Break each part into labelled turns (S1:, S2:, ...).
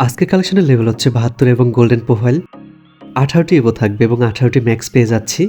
S1: আজকের কালেকশনের লেভেল হচ্ছে বাহাত্তর এবং গোল্ডেন প্রোফাইল আঠারোটি এবো থাকবে এবং আঠারোটি ম্যাক্স পেয়ে যাচ্ছি।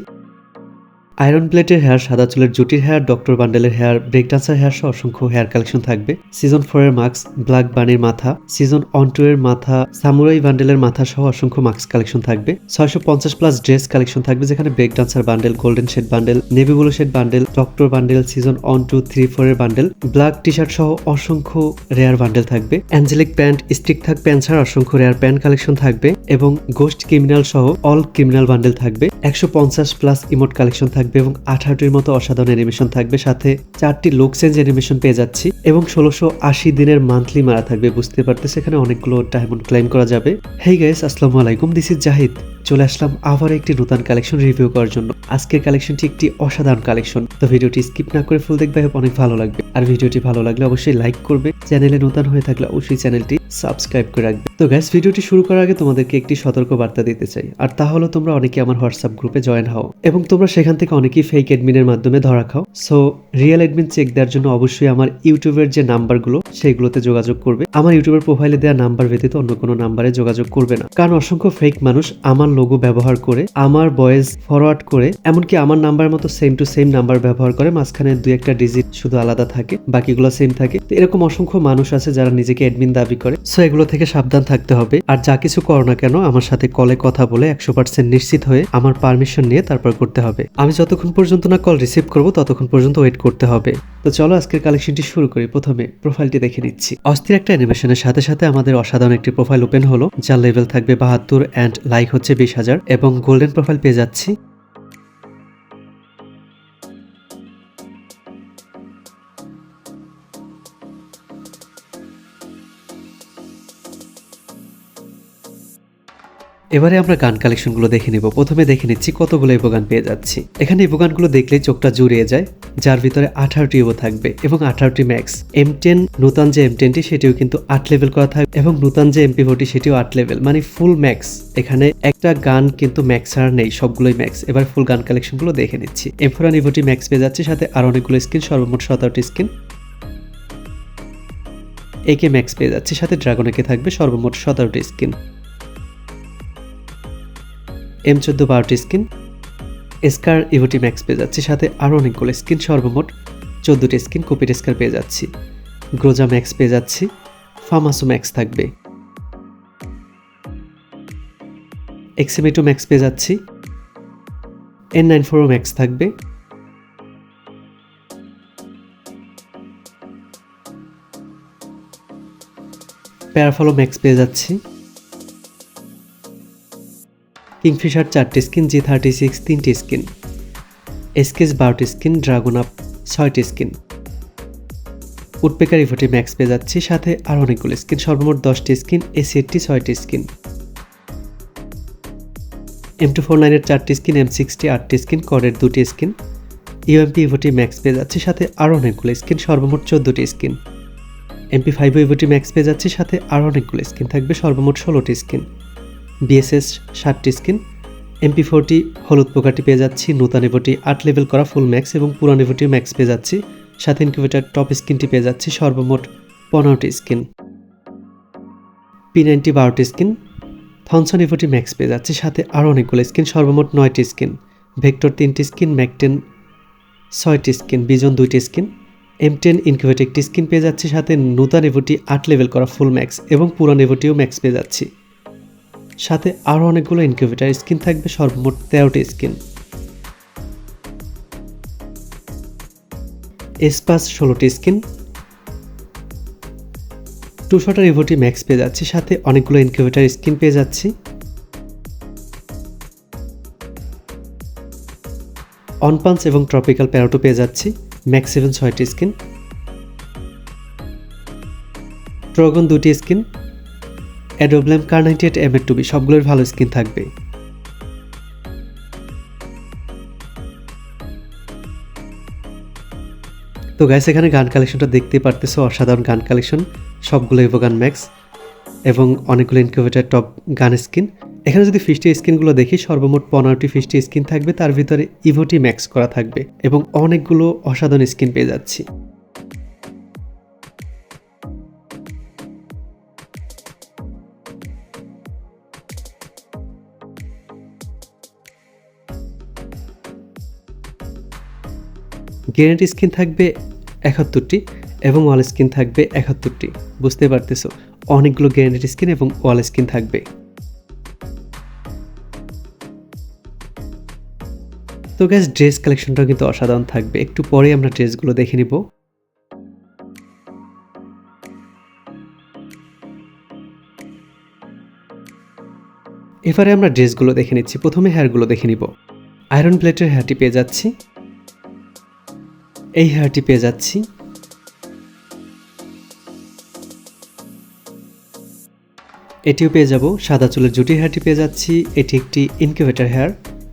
S1: আয়রন প্লেটের হেয়ার, সাদা চুলের জুটির হেয়ার, ডক্টর বান্ডেলের হেয়ার ব্রেক ডান্সার হেয়ার সহ অসংখ্য হেয়ার কালেকশন থাকবে। সিজন ফোর এর মাস্ক, ব্ল্যাক বানির মাথা। সিজন অন টু এর মাথা, সামুরাই বান্ডেলের মাথা সহ অসংখ্য মাস্ক কালেকশন থাকবে। ছয়শো পঞ্চাশ প্লাস ড্রেস কালেকশন থাকবে, যেখানে break dancer bundle, golden shade bundle, navy blue shade bundle, doctor bundle, season one two, three, four এর বান্ডেল, ব্ল্যাক টি শার্ট সহ অসংখ্য রেয়ার বান্ডেল থাকবে। অ্যাঞ্জেলিক প্যান্ট, স্টিক থাক প্যান্ট ছাড়া অসংখ্য রেয়ার প্যান্ট কালেকশন থাকবে এবং গোস্ট ক্রিমিনাল সহ অল ক্রিমিনাল বান্ডেল থাকবে। একশো পঞ্চাশ প্লাস ইমোট কালেকশন থাকবে। এবং আঠারোটির মতো অসাধারণ অ্যানিমেশন থাকবে। সাথে চারটি লোক চেঞ্জ অ্যানিমেশন পেয়ে যাচ্ছি এবং ষোলোশো আশি দিনের মান্থলি মারা থাকবে, বুঝতে পারতেছে এখানে অনেকগুলো ডায়মন্ড ক্লাইম করা যাবে। হেই গাইস আসসালামু আলাইকুম দিস ইজ জাহিদ। চলে আসলাম আবার একটি নতুন কালেকশন রিভিউ করার জন্য। আজকের কালেকশনটি একটি অসাধারণ কালেকশন তো ভিডিওটি স্কিপ না করে ফুল দেখবে অনেক ভালো লাগবে। আর ভিডিওটি ভালো লাগলে অবশ্যই লাইক করবে। চ্যানেলে নতুন হয়ে থাকলে অবশ্যই চ্যানেলটি সাবস্ক্রাইব করে রাখবে। তো গ্যাস ভিডিওটি শুরু করার আগে তোমাদেরকে একটি সতর্ক বার্তা দিতে চাই। আর তা হলো তোমরা অনেকে আমার হোয়াটসঅ্যাপ গ্রুপে জয়েন হও এবং তোমরা সেখান থেকে অনেকেই ফেক এডমিনের মাধ্যমে ধরা খাও। সো রিয়েল এডমিন চেক দেওয়ার জন্য অবশ্যই আমার ইউটিউবের যে নাম্বারগুলো সেইগুলোতে যোগাযোগ করবে। আমার ইউটিউবের প্রোফাইলে দেওয়া নাম্বার ব্যতীত অন্য কোনো নাম্বারে যোগাযোগ করবে না। কারণ অসংখ্য ফেক মানুষ আমার লোগো ব্যবহার করে, আমার বয়েস ফরওয়ার্ড করে, এমনকি আমার নাম্বার মতো সেম টু সেম নাম্বার ব্যবহার করে, মাঝখানে দুই একটা ডিজিট শুধু আলাদা থাকে, বাকিগুলো সেম থাকে। তো এরকম অসংখ্য মানুষ আছে যারা নিজেকে অ্যাডমিন দাবি করে। সো এগুলো থেকে সাবধান থাকতে হবে। আর যা কিছু করো না কেন, আমার সাথে কলে কথা বলে একশো পার্সেন্ট নিশ্চিত হয়ে আমার পারমিশন নিয়ে তারপর করতে হবে। আমি যতক্ষণ পর্যন্ত না কল রিসিভ করব, ততক্ষণ পর্যন্ত ওয়েট করতে হবে। তো চলো আজকের কালেকশনটি শুরু করি। প্রথমে প্রোফাইলটি দেখে নিচ্ছি। অস্থির একটা অ্যানিমেশনের সাথে সাথে আমাদের অসাধারণ একটি প্রোফাইল ওপেন হলো, যার লেভেল থাকবে বাহাত্তর অ্যান্ড লাইক হচ্ছে বিশ হাজার এবং গোল্ডেন প্রোফাইল পেয়ে যাচ্ছি। এবারে আমরা গান কালেকশনগুলো দেখে নিব। প্রথমে দেখে নিচ্ছি কতগুলো ইভো গান পেয়ে যাচ্ছি। এখানে ইভো গানগুলো দেখলে চোখটা জুড়িয়ে যায়, যার ভিতরে আঠারোটি ইভো থাকবে এবং আঠারোটি ম্যাক্স এম টেন নূতন যে এম টেনটি সেটিও কিন্তু আট লেভেল করা থাকবে এবং নূতন যে এমপি ফোরটি সেটিও আট লেভেল মানে ফুল ম্যাক্স এখানে একটা গান কিন্তু ম্যাক্স আর নেই, সবগুলোই ম্যাক্স এবার ফুল গান কালেকশনগুলো দেখে নিচ্ছি। এম ফোর ইভোটি ম্যাক্স পেয়ে যাচ্ছে, সাথে আর অনেকগুলো স্কিন, সর্বমোট সতেরোটি স্কিন। একে ম্যাক্স পেয়ে যাচ্ছে, সাথে ড্রাগন একে থাকবে, সর্বমোট সতেরোটি স্কিন। এম চোদ্দ বারোটি স্কিন স্কার ইভোটি ম্যাক্স পেয়ে যাচ্ছি, সাথে আরও অনেকগুলো স্কিন, সর্বমোট চোদ্দোটি স্কিন কপিট স্কার পেয়ে যাচ্ছি। গ্রোজা ম্যাক্স পেয়ে যাচ্ছি ফার্মাসো ম্যাক্স থাকবে। এক্সিমেটো ম্যাক্স পেয়ে যাচ্ছি এন নাইন ফোরও ম্যাক্স থাকবে। প্যারাফলো ম্যাক্স পেয়ে যাচ্ছি। কিংফিশার চারটি স্কিন জি থার্টি সিক্স তিনটি স্কিন এসকেস বারোটি স্কিন ড্রাগন আপ ছয়টি স্কিন। উডপেকার ইভোটি ম্যাক্স পেয়ে যাচ্ছি, সাথে আর অনেকগুলো স্কিন, সর্বমোট দশটি স্কিন এসি এইটটি ছয়টি স্কিন। এম টু ফোর নাইনের চারটি স্কিন এম সিক্সটি আটটি স্কিন কডের দুটি স্কিন। ইউএমপি ইভোটি ম্যাক্স পেয়ে যাচ্ছে, সাথে আরও অনেকগুলো স্কিন, সর্বমোট চোদ্দোটি স্কিন। এমপি ফাইভ ইভোটি ম্যাক্স পেয়ে যাচ্ছে, সাথে আরও অনেকগুলো স্কিন থাকবে, সর্বমোট ষোলোটি স্কিন। বিএসএস ষাটটি স্কিন, এমপি ফোরটি হলুদ পোকাটি পেয়ে যাচ্ছি, নূতন এভোটি আট লেভেল করা ফুল ম্যাক্স এবং পুরান এভোটি ম্যাক্স পেয়ে যাচ্ছি সাথে ইনকিউবেটার টপ স্কিনটি পেয়ে যাচ্ছি, সর্বমোট পনেরোটি স্কিন। পি নাইনটি বারোটি স্কিন, থনসন এভোটি ম্যাক্স পেয়ে যাচ্ছি, সাথে আরও অনেকগুলো স্কিন, সর্বমোট নয়টি স্কিন। ভেক্টর তিনটি স্কিন, ম্যাকটেন ছয়টি স্কিন, বিজন দুইটি স্কিন, এম টেন ইনকিউবেট একটি স্কিন পেয়ে যাচ্ছি, সাথে নূতন এভোটি আট লেভেল করা ফুল ম্যাক্স এবং পুরান এভোটিও ম্যাক্স পেয়ে যাচ্ছি। সাথে আরও অনেকগুলো ইনকিউবেটার স্কিন থাকবে, সর্বমোট তেরোটি স্কিন এসপাস ষোলোটি স্কিন টু শটার ইভোটি ম্যাক্স পেয়ে যাচ্ছি, সাথে অনেকগুলো ইনকিউবেটার স্কিন পেয়ে যাচ্ছি। অনপান্স এবং ট্রপিক্যাল প্যারোটো পেয়ে যাচ্ছি ম্যাক্স সেভেন ছয়টি স্কিন ড্রাগন দুটি স্কিন অ্যাডোব্লেম কার নাইনটি এইট এম এর টুবি সবগুলোর ভালো স্কিন থাকবে। তো গ্যাস এখানে গান কালেকশনটা দেখতে পারতেছো, অসাধারণ গান কালেকশন সবগুলো ইভো গান ম্যাক্স এবং অনেকগুলো ইনকিউবেটার টপ গান স্কিন এখানে যদি ফিস্টি স্কিনগুলো দেখি, সর্বমোট পনেরোটি ফিফটি স্কিন থাকবে, তার ভিতরে ইভোটি ম্যাক্স করা থাকবে এবং অনেকগুলো অসাধারণ স্কিন পেয়ে যাচ্ছি। গ্রেনেড স্কিন থাকবে একাত্তরটি এবং ওয়াল স্কিন থাকবে একাত্তরটি। বুঝতে পারতেছো? অনেকগুলো গ্রেনেড স্কিন এবং ওয়াল স্কিন থাকবে। তো গ্যাস ড্রেস কালেকশনটাও কিন্তু অসাধারণ থাকবে। একটু পরে আমরা ড্রেসগুলো দেখে নিব। এবারে আমরা ড্রেসগুলো দেখে নিচ্ছি। প্রথমে হেয়ারগুলো দেখে নিব। আয়রন প্লেটের হেয়ারটি পেয়ে যাচ্ছি। এই হেয়ারটি পেয়ে যাচ্ছি। এটিও পেয়ে যাব। সাদা চুলের জুটি হেয়ারটি পেয়ে যাচ্ছি। এটি একটি ইনকিউবেটার হেয়ার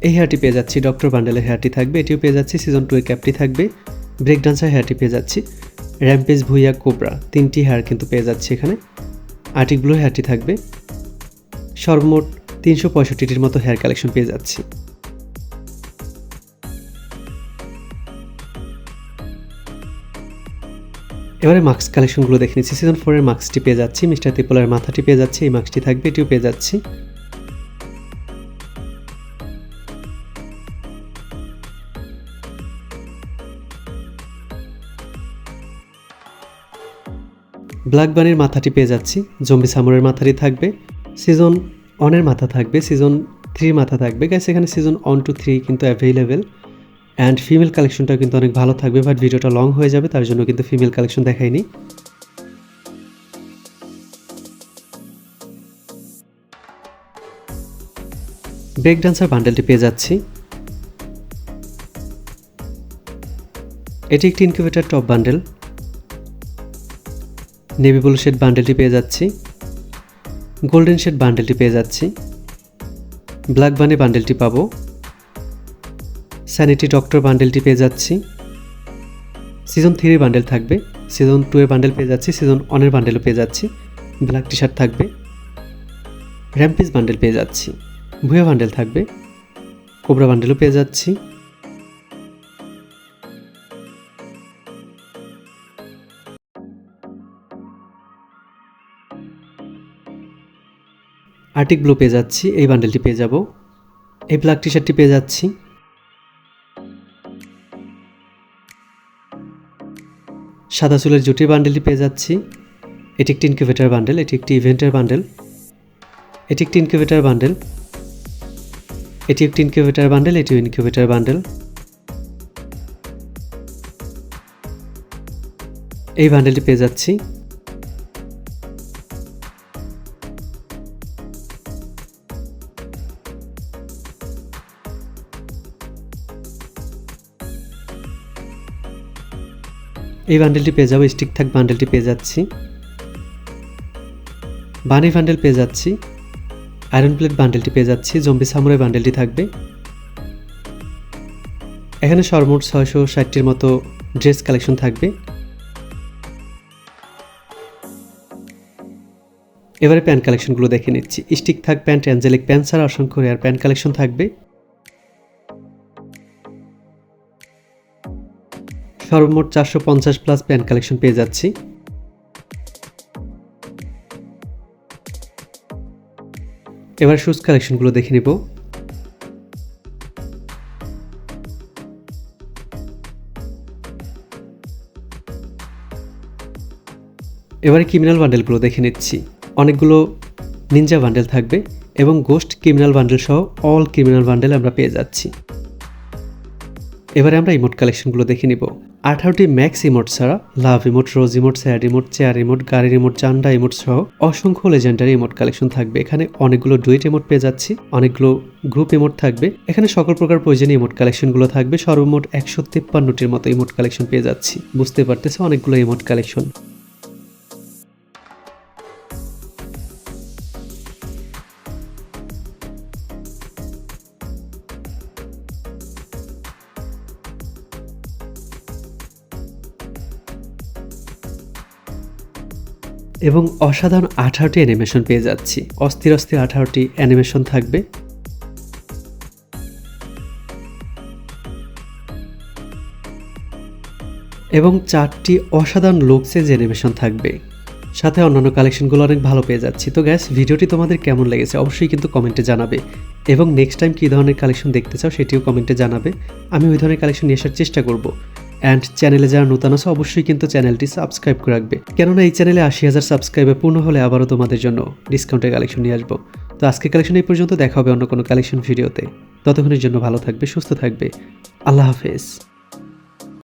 S1: এই হেয়ারটি পেয়ে যাচ্ছি। ডক্টর বান্ডেলের হেয়ারটি থাকবে। এটিও পেয়ে যাচ্ছি। সিজন টু এর ক্যাপটি থাকবে। ব্রেক ডান্সার হেয়ারটি পেয়ে যাচ্ছি। র্যাম্পেজ ভুইয়া কোবরা তিনটি হেয়ার কিন্তু পেয়ে যাচ্ছি এখানে। আর্টিক ব্লু হেয়ারটি থাকবে। সর্বমোট তিনশো পঁয়ষট্টিটির মতো হেয়ার কালেকশন পেয়ে যাচ্ছি। এবারে মাস্ক কালেকশনগুলো দেখে নিচ্ছি। সিজন ফোরের মাস্কটি পেয়ে যাচ্ছি। মিস্টার ত্রিপলার মাথাটি পেয়ে যাচ্ছি, এই মাস্কটি থাকবে, এটিও পেয়ে যাচ্ছি। ব্ল্যাক বানির মাথাটি পেয়ে যাচ্ছি জম্বি সামরের মাথাটি থাকবে সিজন অনের মাথা থাকবে সিজন থ্রির মাথা থাকবে। গ্যাস এখানে সিজন অন টু থ্রি কিন্তু অ্যাভেলেবেল অ্যান্ড ফিমেল কালেকশনটা কিন্তু অনেক ভালো থাকবে বাট ভিডিওটা লং হয়ে যাবে, তার জন্য কিন্তু ফিমেল কালেকশন দেখাইনি। ব্রেক ডান্সার বান্ডেলটি পেয়ে যাচ্ছি। এটি একটি incubator top bundle navy blue shade বান্ডেলটি পেয়ে যাচ্ছি। গোল্ডেন শেড বান্ডেলটি পেয়ে যাচ্ছি। ব্ল্যাক বানি বান্ডেলটি পাবো। স্যানিটি ডক্টর বান্ডেলটি পেয়ে যাচ্ছি। সিজন থ্রির বান্ডেল থাকবে। সিজন টু এর বান্ডেল পেয়ে যাচ্ছি। সিজন ওয়ানের বান্ডেলও পেয়ে যাচ্ছি। ব্ল্যাক টি শার্ট থাকবে। র্যাম্পিস বান্ডেল পেয়ে যাচ্ছি। ভুয়া বান্ডেল থাকবে। কোবরা বান্ডেলও পেয়ে যাচ্ছি। আর্টিক ব্লু পেয়ে যাচ্ছি। এই বান্ডেলটি পেয়ে যাব। এই ব্ল্যাক টি শার্টটি পেয়ে যাচ্ছি। সাদা চুলের জুটির বান্ডেলটি পেয়ে যাচ্ছি। এটি একটি ইনকিউবেটার বান্ডেল এটি একটি ইভেন্টের বান্ডেল এটি একটি ইনকিউবেটার বান্ডেল এটি একটি ইনকিউবেটার বান্ডেল এটি ইনকিউবেটার বান্ডেল এই বান্ডেলটি পেয়ে যাচ্ছি। এই বান্ডেলটি পেয়ে যাব স্টিক থাক বান্ডেলটি পেয়ে যাচ্ছি। বানি বান্ডেল পেয়ে যাচ্ছি আয়রন প্লেট বান্ডেলটি পেয়ে যাচ্ছি জম্বি সামুরাই বান্ডেলটি থাকবে। এখানে সর্বমোট ছয়শো ষাটটির মতো ড্রেস কালেকশন থাকবে। এবারে প্যান্ট কালেকশনগুলো দেখে নিচ্ছি। স্টিক থাক প্যান্ট অ্যাঞ্জেলিক প্যান্ট ছাড়া অসংখ্য রেয়ার প্যান্ট কালেকশন থাকবে। সর্বমোট চারশো পঞ্চাশ প্লাস প্যান্ট কালেকশন পেয়ে যাচ্ছি। এবার শুজ কালেকশনগুলো দেখে নিব। এবারে ক্রিমিনাল বান্ডেলগুলো দেখে নিচ্ছি। অনেকগুলো নিনজা বান্ডেল থাকবে এবং গোস্ট ক্রিমিনাল বান্ডেল সহ অল ক্রিমিনাল বান্ডেল আমরা পেয়ে যাচ্ছি। এবারে আমরা ইমোট কালেকশনগুলো দেখে নিব। আঠারোটি ম্যাক্স ইমোট ছাড়া love emote rose emote sad emote chair emote গাড়ির ইমোট জান্ডা ইমোট সহ অসংখ্য লেজেন্ডারি ইমোট কালেকশন থাকবে। এখানে অনেকগুলো ডুয়েট ইমোট পেয়ে যাচ্ছি, অনেকগুলো গ্রুপ ইমোট থাকবে। এখানে সকল প্রকার প্রয়োজনীয় ইমোট কালেকশনগুলো থাকবে। সর্বমোট একশো তিপ্পান্নটির মতো ইমোট কালেকশন পেয়ে যাচ্ছি। বুঝতে পারতেছে অনেকগুলো ইমোট কালেকশন এবং অসাধারণ আঠারোটি অ্যানিমেশন পেয়ে যাচ্ছি। অস্থির অস্থির আঠারোটি অ্যানিমেশন থাকবে। এবং চারটি অসাধারণ লুক চেঞ্জ অ্যানিমেশন থাকবে। সাথে অন্যান্য কালেকশনগুলো অনেক ভালো পেয়ে যাচ্ছি। তো গ্যাস ভিডিওটি তোমাদের কেমন লেগেছে অবশ্যই কিন্তু কমেন্টে জানাবে। এবং নেক্সট টাইম কী ধরনের কালেকশন দেখতে চাও সেটিও কমেন্টে জানাবে। আমি ওই ধরনের কালেকশন নিয়ে আসার চেষ্টা করব। অ্যান্ড চ্যানেলে যারা নতুন আছে, অবশ্যই কিন্তু চ্যানেলটি সাবস্ক্রাইব করে রাখবে। কেননা এই চ্যানেলে আশি হাজার সাবস্ক্রাইবে পূর্ণ হলে আবারও তোমাদের জন্য ডিসকাউন্টের কালেকশন নিয়ে আসব। তো আজকে কালেকশন এই পর্যন্ত, দেখা হবে অন্য কোনো কালেকশন ভিডিওতে ততক্ষণের জন্য ভালো থাকবে, সুস্থ থাকবে। আল্লাহ হাফেজ।